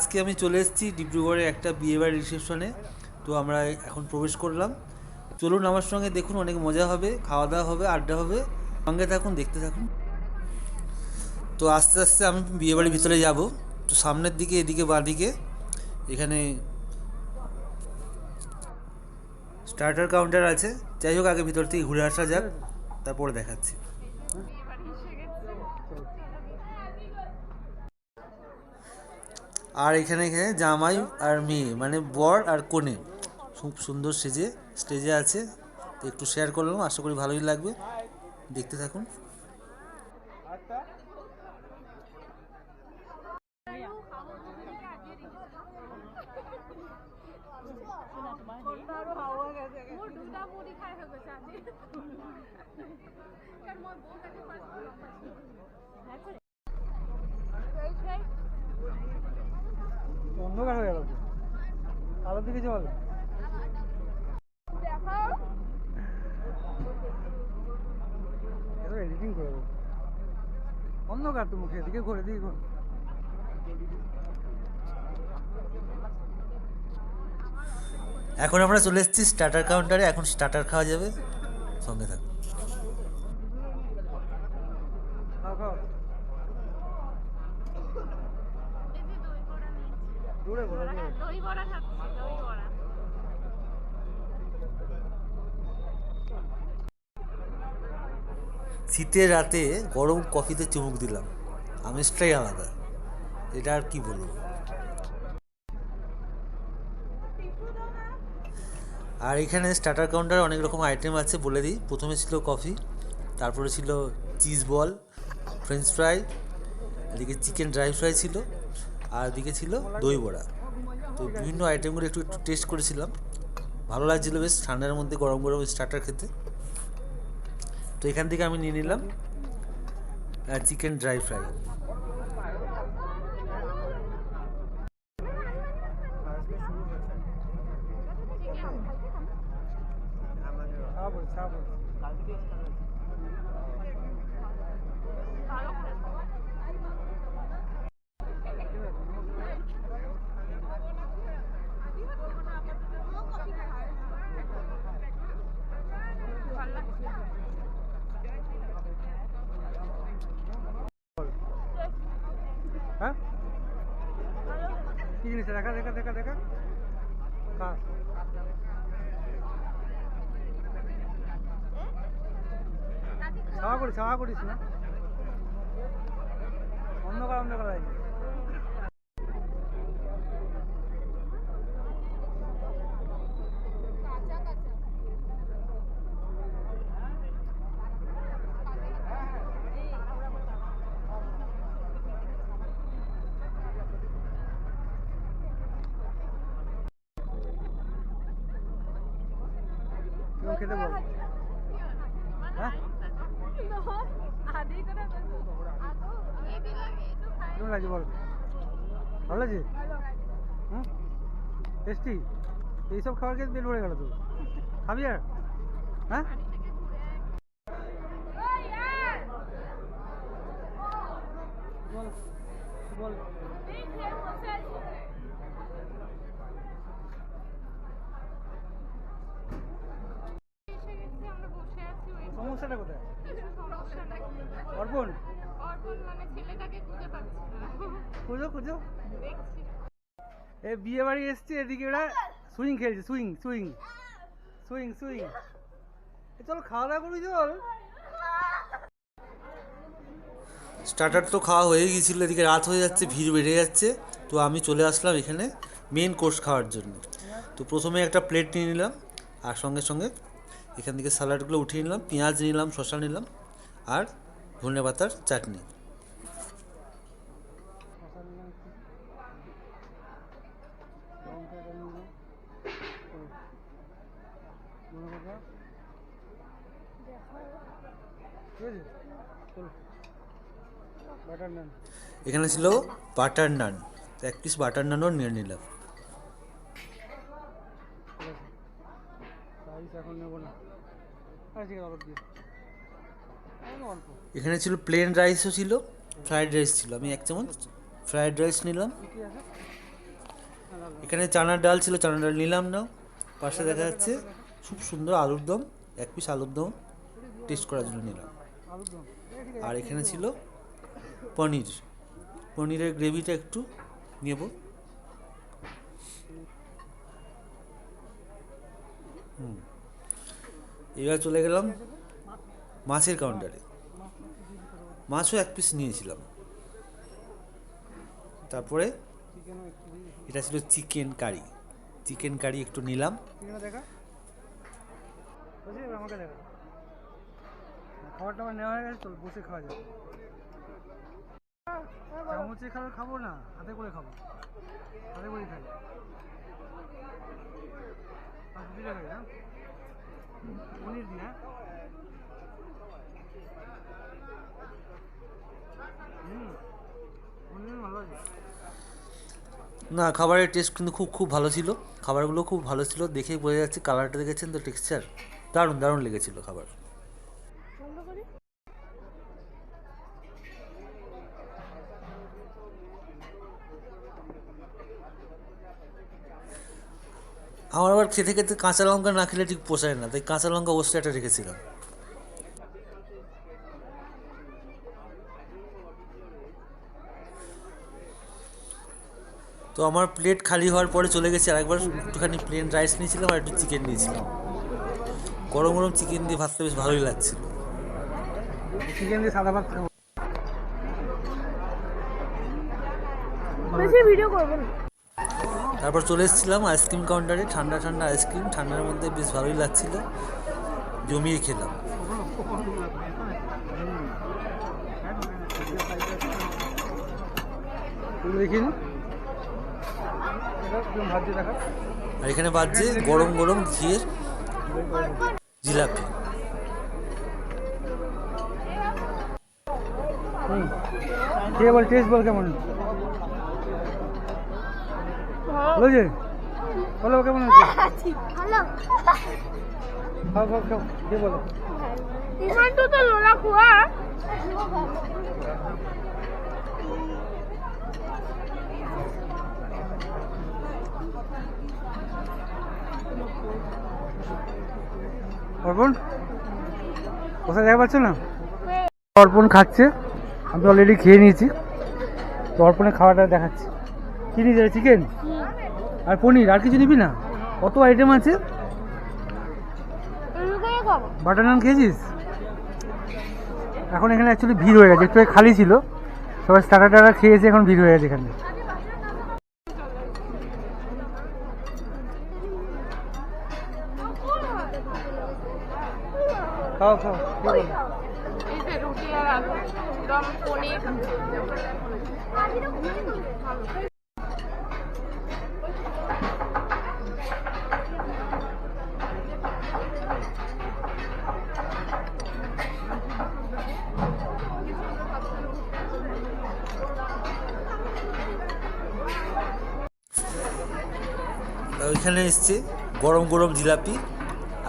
আজকে আমি চলে এসেছি ডিব্রুগড়ের একটা বিয়েবাড়ির রিসেপশনে। তো আমরা এখন প্রবেশ করলাম। চলুন আমার সঙ্গে দেখুন, অনেক মজা হবে খাওয়া দাওয়া হবে, আড্ডা হবে। সঙ্গে থাকুন, দেখতে থাকুন। তো আস্তে আস্তে আমি বিয়েবাড়ির ভিতরে যাব। তো সামনের দিকে, এদিকে বাঁ দিকে এখানে স্টার্টার কাউন্টার আছে। যাই হোক, আগে ভিতর থেকে ঘুরে আসা যাক, তারপরে দেখাচ্ছি। আর এখানে এখানে জামাই আর মেয়ে মানে বর আর কনে। খুব সুন্দর সেজে, স্টেজে আছে। তো একটু শেয়ার করলাম, আশা করি ভালোই লাগবে। দেখতে থাকুন মোৰ দুটা মুড়ি খাই হৈ গৈছে আজি কাৰণ মই বহুত আজি ফাৰ্ষ্ট লগ পাইছোঁ অন্ধকার হয়ে গেল তো। আলো দিকে চল এডিটিং করে দেবো। অন্ধকার তো মুখে, এদিকে ঘুরে দিই ঘুরে। এখন আমরা চলে এসেছি স্টার্টার কাউন্টারে এখন স্টার্টার খাওয়া যাবে। সঙ্গে থাকুন খাও খাও এই যে দই বড়া নিয়েছি দূরে ঘুরে দূরে দই বড়া খাচ্ছি দই বড়া শীতের রাতে গরম কফিতে চুমুক দিলাম। আমেজটাই আলাদা। এটা আর কি বলব? আর এখানে স্টার্টার কাউন্টারে অনেক রকম আইটেম আছে বলে দিই। প্রথমে ছিল কফি তারপরে ছিল চিজ বল ফ্রেঞ্চ ফ্রাই এদিকে চিকেন ড্রাই ফ্রাই ছিল, আর এদিকে ছিল দই বড়া। তো বিভিন্ন আইটেমগুলো একটু একটু টেস্ট করেছিলাম। ভালো লাগছিল বেশ, ঠান্ডার মধ্যে গরম গরম স্টার্টার খেতে। তো এখান থেকে আমি নিয়ে নিলাম চিকেন ড্রাই ফ্রাই খাওয়া পড়ে খাওয়া পড়ে হ্যাঁ কি জিনিস? দেখা দেখা দেখা দেখা খা। ছাওয়া করিস ছাওয়া করিস না। অন্ধকার অন্ধকার আছে কেউ খেতে বল কেমন লাগছে বল। ভালো লাগছে হুম? টেস্টি? এইসব খাবার খেয়ে পেট ভরে গেল তো। খাবি আর? হ্যাঁ? বল বল এই খেয়ে বসে আছি এসে গেছি আমরা বসে আছি ওই সমস্যাটা কোথায়? অর্পণ? অর্পণ মানে ছেলেটাকে খুঁজে পাচ্ছি না। খুঁজো খুঁজো। দেখছি। এ বিয়ে বাড়ি এসছে এদিকে এরা সুইং খেলছে সুইং সুইং। Swing swing. এ চল খাওয়া দাওয়া করবি চল। স্টার্টার তো খাওয়া হয়ে গিয়েছিল এদিকে রাত হয়ে যাচ্ছে ভিড় বেড়ে যাচ্ছে। তো আমি চলে আসলাম এখানে মেন কোর্স খাওয়ার জন্য। তো প্রথমে একটা প্লেট নিয়ে নিলাম আর সঙ্গে সঙ্গে এখান থেকে স্যালাডগুলো উঠিয়ে নিলাম, পেঁয়াজ নিলাম, শসা নিলাম আর ধনে পাতার চাটনি। এখানে ছিল বাটার নান, এক পিস বাটার নানও নিয়ে নিলাম রাইস এখন নেব না। ঠিক আছে দিয়ে। অল্প এখানে ছিল প্লেন রাইসও ছিল ফ্রাইড রাইস ছিল। আমি এক চামচ ফ্রাইড রাইস নিলাম। এখানে চানার ডাল ছিল চানার ডাল নিলাম না পাশে দেখা যাচ্ছে খুব সুন্দর আলুর দম এক পিস আলুর দম। টেস্ট করার জন্য নিলাম। আর এখানে ছিল পনির। পনিরের গ্রেভিটা একটু নেব। হুম। এবার চলে গেলাম মাছের কাউন্টারে মাছও এক পিস নিয়েছিলাম। তারপরে। এটা ছিল চিকেন কারি চিকেন কারি একটু নিলাম। দেখা খাবারটা আমার নেওয়া হয়ে গেছে তো বসে খাওয়া যাবে চামচে খাবে খাব না হাতে করে খাব। হাতে করে খাই দুটো খাই না না, খাবারের টেস্ট কিন্তু খুব খুব ভালো ছিল। খাবারগুলো খুব ভালো ছিল, দেখেই বোঝা যাচ্ছে কালারটা দেখেছেন তো টেক্সচার দারুণ দারুণ লেগেছিল খাবার। আমার আবার খেতে খেতে কাঁচা লঙ্কা না খেলে ঠিক পোষায় না তাই কাঁচা লঙ্কা অবশ্যই একটা রেখেছিলাম। তো আমার প্লেট খালি হওয়ার পরে চলে গেছে আরেকবার একটুখানি প্লেন রাইস নিয়েছিলাম আর একটু চিকেন নিয়েছিলাম। গরম গরম চিকেন দিয়ে ভাতটা বেশ ভালোই লাগছিল। চিকেন দিয়ে সাদা ভাত ভিডিও করব না। তারপর চলে এসেছিলাম আইসক্রিম কাউন্টারে ঠান্ডা ঠান্ডা আইসক্রিম ঠান্ডার মধ্যে বেশ ভালোই লাগছিল। জমিয়ে খেলাম। আর এখানে বাজছে গরম গরম ঘিয়ের জিলাপি। টেস্ট বল কেমন? যে বলো কেমন হচ্ছে ভালো। খাও খাও খাও খেয়ে বলো। ইমানটো তো ল'ৰা খোৱা অর্পণ কোথায় দেখা পাচ্ছ না? অর্পণ খাচ্ছে আমি অলরেডি খেয়ে নিয়েছি। তো অর্পণের খাওয়াটা দেখাচ্ছি। কি নিয়ে যাবে চিকেন আর পনির, আর কিছু নিবি না? কত আইটেম আছে? বাটার নান খেয়েছিস? এখন এখানে অ্যাকচুয়ালি ভিড় হয়ে গেছে, একটু খালি ছিল। সবাই স্টার্টার টাটা খেয়েছে এখন ভিড় হয়ে গেছে এখানে। খাও খাও ওইখানে এসছে গরম গরম জিলাপি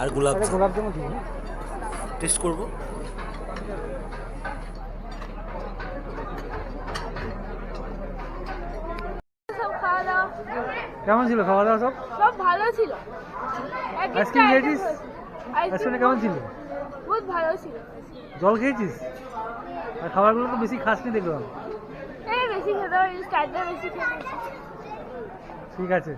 আর গোলাপ গোলাপ জামুন টেস্ট করব। কেমন ছিল খাওয়া দাওয়া সব? সব ভালো ছিল। আইসক্রিম খেয়েছিস? আইসক্রিম কেমন ছিল? বহুত ভালো ছিল। জল খেয়েছিস? আর খাবারগুলো তো বেশি খাসনি দেখলাম। এই বেশি খেতে স্টার্টার বেশি খেতে ঠিক আছে।